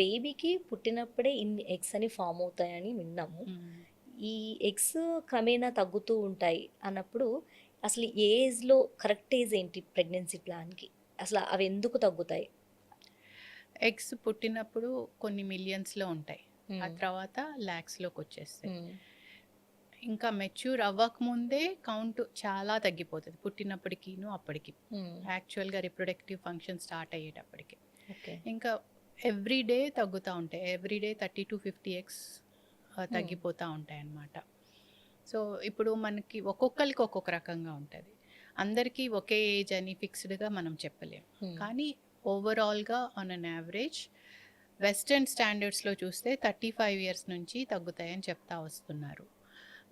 బేబీకి పుట్టినప్పుడే ఇన్ని ఎగ్స్ అని ఫామ్ అవుతాయని విన్నాము. ఈ ఎగ్స్ క్రమేణా తగ్గుతూ ఉంటాయి అన్నప్పుడు అసలు ఏజ్లో కరెక్ట్ ఏజ్ ఏంటి ప్రెగ్నెన్సీ ప్లాన్కి అసలు అవి ఎందుకు తగ్గుతాయి? ఎగ్స్ పుట్టినప్పుడు కొన్ని మిలియన్స్లో ఉంటాయి. ఆ తర్వాత ల్యాక్స్లోకి వచ్చేస్తాయి. ఇంకా మెచ్యూర్ అవ్వకముందే కౌంట్ చాలా తగ్గిపోతుంది. పుట్టినప్పటికీను అప్పటికి. యాక్చువల్గా రిప్రొడక్టివ్ ఫంక్షన్ స్టార్ట్ అయ్యేటప్పటికి. ఇంకా ఎవ్రీ డే తగ్గుతూ ఉంటాయి. Every day thirty to fifty eggs తగ్గిపోతూ ఉంటాయి అన్నమాట సో ఇప్పుడు మనకి ఒక్కొక్కరికి ఒక్కొక్క రకంగా ఉంటుంది. అందరికీ ఒకే ఏజ్ అని ఫిక్స్డ్గా మనం చెప్పలేం. మ్మ్. కానీ ఓవరాల్గా ఆన్ అన్ యావరేజ్ వెస్టర్న్ స్టాండర్డ్స్లో చూస్తే థర్టీ ఫైవ్ ఇయర్స్ నుంచి తగ్గుతాయని చెప్తా వస్తున్నారు.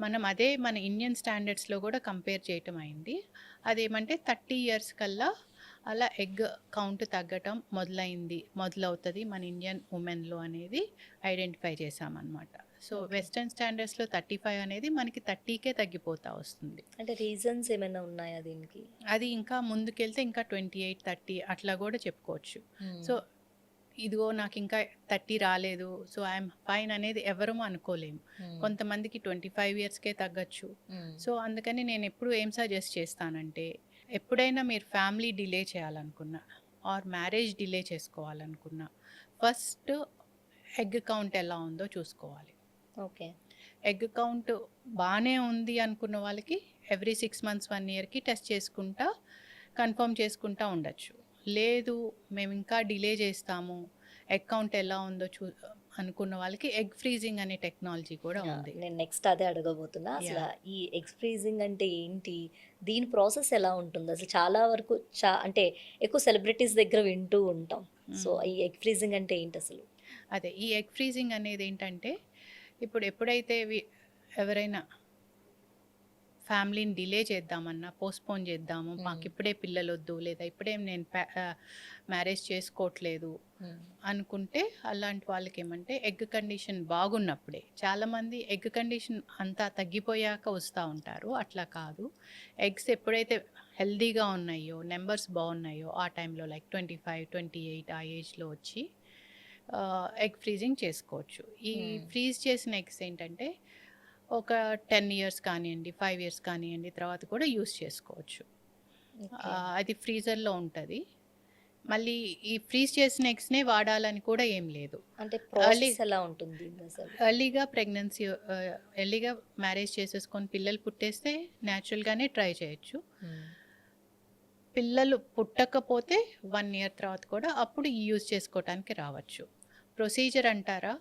మనం అదే మన ఇండియన్ స్టాండర్డ్స్లో కూడా కంపేర్ చేయటం అయింది. అదేమంటే థర్టీ ఇయర్స్ కల్లా అలా ఎగ్ కౌంట్ తగ్గటం మొదలైంది మొదలవుతుంది మన ఇండియన్ ఉమెన్లో అనేది ఐడెంటిఫై చేసామన్నమాట సో. వెస్టర్న్ స్టాండర్డ్స్లో థర్టీ ఫైవ్ అనేది మనకి థర్టీకే తగ్గిపోతా వస్తుంది. అంటే రీజన్స్ ఏమైనా ఉన్నాయా దీనికి? అది ఇంకా ముందుకెళ్తే ఇంకా ట్వంటీ ఎయిట్ థర్టీ అట్లా కూడా చెప్పుకోవచ్చు. సో ఇదిగో నాకు ఇంకా థర్టీ రాలేదు సో ఐఎమ్ ఫైన్ అనేది ఎవరూ అనుకోలేము. కొంతమందికి ట్వంటీ ఫైవ్ ఇయర్స్కే తగ్గచ్చు. సో అందుకని నేను ఎప్పుడు ఏం సజెస్ట్ చేస్తానంటే ఎప్పుడైనా మీరు ఫ్యామిలీ డిలే చేయాలనుకున్నా ఆర్ మ్యారేజ్ డిలే చేసుకోవాలనుకున్నా ఫస్ట్ ఎగ్ కౌంట్ ఎలా ఉందో చూసుకోవాలి. ఓకే. ఎగ్ కౌంట్ బాగానే ఉంది అనుకున్న వాళ్ళకి ఎవ్రీ సిక్స్ మంత్స్ వన్ ఇయర్కి టెస్ట్ చేసుకుంటా కన్ఫర్మ్ చేసుకుంటా ఉండొచ్చు. లేదు మేము ఇంకా డిలే చేస్తాము ఎగ్ కౌంట్ ఎలా ఉందో చూ అనుకున్న వాళ్ళకి ఎగ్ ఫ్రీజింగ్ అనే టెక్నాలజీ కూడా ఉంది. నేను నెక్స్ట్ అదే అడగబోతున్నా. అసలు ఈ ఎగ్ ఫ్రీజింగ్ అంటే ఏంటి? దీని ప్రాసెస్ ఎలా ఉంటుంది? అసలు చాలా వరకు చా అంటే ఎక్కువ సెలబ్రిటీస్ దగ్గర వింటూ ఉంటాం. సో. ఈ ఎగ్ ఫ్రీజింగ్ అంటే ఏంటి అసలు? అదే ఈ ఎగ్ ఫ్రీజింగ్ అనేది ఏంటంటే ఇప్పుడు ఎప్పుడైతే ఎవరైనా ఫ్యామిలీని డిలే చేద్దామన్నా పోస్ట్పోన్ చేద్దాము. మాకు ఇప్పుడే పిల్లలు వద్దు లేదా ఇప్పుడే నేను మ్యారేజ్ చేసుకోవట్లేదు అనుకుంటే అలాంటి వాళ్ళకి ఏమంటే ఎగ్ కండిషన్ బాగున్నప్పుడే. చాలామంది ఎగ్ కండిషన్ అంతా తగ్గిపోయాక వస్తూ ఉంటారు. అట్లా కాదు. ఎగ్స్ ఎప్పుడైతే హెల్దీగా ఉన్నాయో నెంబర్స్ బాగున్నాయో ఆ టైంలో like twenty five twenty eight ఆ ఏజ్లో వచ్చి ఎగ్ ఫ్రీజింగ్ చేసుకోవచ్చు. ఈ. ఫ్రీజ్ చేసిన ఎగ్స్ ఏంటంటే ఒక టెన్ ఇయర్స్ కానివ్వండి ఫైవ్ ఇయర్స్ కానివ్వండి తర్వాత కూడా యూస్ చేసుకోవచ్చు. అది ఫ్రీజర్లో ఉంటుంది. మళ్ళీ ఈ ఫ్రీజ్ చేసిన ఎగ్స్నే వాడాలని కూడా ఏం లేదు. అంటే ఎలా ఉంటుంది ఎర్లీగా ప్రెగ్నెన్సీ ఎర్లీగా మ్యారేజ్ చేసేసుకొని పిల్లలు పుట్టేస్తే న్యాచురల్గానే ట్రై చేయొచ్చు. పిల్లలు పుట్టకపోతే వన్ ఇయర్ తర్వాత కూడా అప్పుడు యూజ్ చేసుకోవటానికి రావచ్చు. ప్రొసీజర్ అంటారా?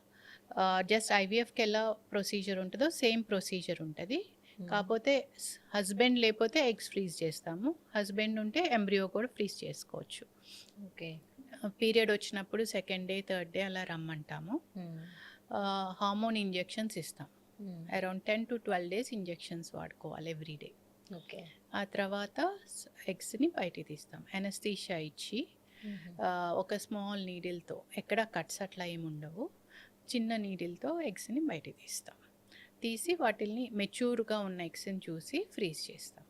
జస్ట్ ఐవీఎఫ్కి ఎలా ప్రొసీజర్ ఉంటుందో సేమ్ ప్రొసీజర్ ఉంటుంది. కాకపోతే హస్బెండ్ లేకపోతే ఎగ్స్ ఫ్రీజ్ చేస్తాము. హస్బెండ్ ఉంటే ఎంబ్రియో కూడా ఫ్రీజ్ చేసుకోవచ్చు. ఓకే పీరియడ్ వచ్చినప్పుడు సెకండ్ డే థర్డ్ డే అలా రమ్మంటాము. మ్మ్. హార్మోన్ ఇంజెక్షన్స్ ఇస్తాం. Around ten to twelve days injections వాడుకోవాలి ఎవ్రీ డే ఓకే ఆ తర్వాత ఎగ్స్ని బయటికి తీస్తాం. ఎనస్థీషియా ఇచ్చి. ఆ, ఒక స్మాల్ నీడిల్తో ఎక్కడ కట్స్ అట్లా ఏమి ఉండవు. చిన్న నీడిల్తో ఎగ్స్ని బయట తీస్తాం. తీసి వాటిల్ని మెచ్యూర్గా ఉన్న ఎగ్స్ని చూసి ఫ్రీజ్ చేస్తాం.